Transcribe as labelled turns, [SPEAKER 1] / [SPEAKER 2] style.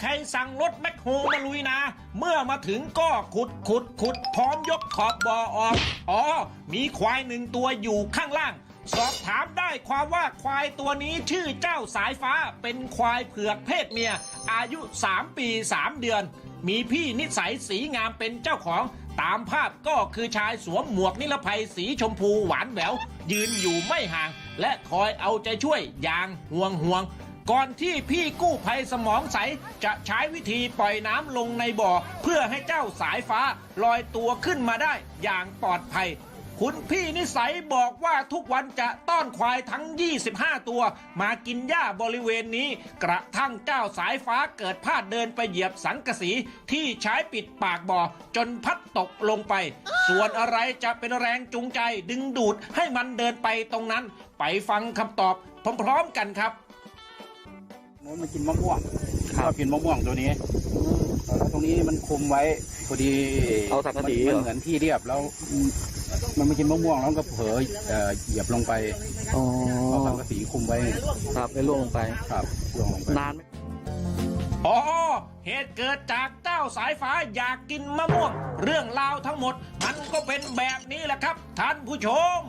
[SPEAKER 1] ใครสั่งรถแมคโฮมาลุยนาเมื่อมาถึงก็ขุดขุดขุดพร้อมยกขอบบ่อออก อ๋อ มีควายหนึ่งตัวอยู่ข้างล่าง สอบถามได้ความว่าควายตัวนี้ชื่อเจ้าสายฟ้าเป็นควายเผือกเพศเมีย อายุ 3 ปี 3 เดือน มีพี่นิสัยสีงามเป็นเจ้าของตามภาพก็คือชายสวมหมวกนิรภัยสีชมพูหวานแหวว ยืนอยู่ไม่ห่าง และคอยเอาใจช่วยอย่างห่วงห่วง ก่อนที่พี่กู้ภัยสมองใส จะใช้วิธีปล่อยน้ำลงในบ่อ เพื่อให้เจ้าสายฟ้าลอยตัวขึ้นมาได้อย่างปลอดภัย คุณพี่นิสัยบอกว่าทุกวันจะต้อนควายทั้ง 25 ตัว มากินหญ้าบริเวณนี้ กระทั่งเจ้าสายฟ้าเกิดพลาดเดินไปเหยียบสังกะสีที่ใช้ปิดปากบ่อจนพัดตกลงไป ส่วนอะไรจะเป็นแรงจูงใจดึงดูดให้มันเดินไปตรงนั้น ไปฟังคำตอบพร้อมๆกันครับ
[SPEAKER 2] นู้นมันกินมะม่วงชอบกินมะม่วงตัวนี้แล้วตรงนี้มันคุมไว้พอดี
[SPEAKER 3] เอาสังกะสี
[SPEAKER 2] มัน
[SPEAKER 3] เหรอ
[SPEAKER 2] เหมือนที่เรียบแล้ว มันไม่กินมะม่วงแล้วมันก็เผลอเอ่อเหยียบลงไป
[SPEAKER 3] อ๋อ
[SPEAKER 2] เอาสังกะสีคุมไว้
[SPEAKER 3] ครับได้ล่วงลงไป
[SPEAKER 2] ครับลงลงไป
[SPEAKER 3] นานไหม
[SPEAKER 1] อ๋อเหตุเกิดจากเจ้าสายฟ้าอยากกินมะม่วง เรื่องราวทั้งหมด มันก็เป็นแบบนี้แหละครับ ท่านผู้ชม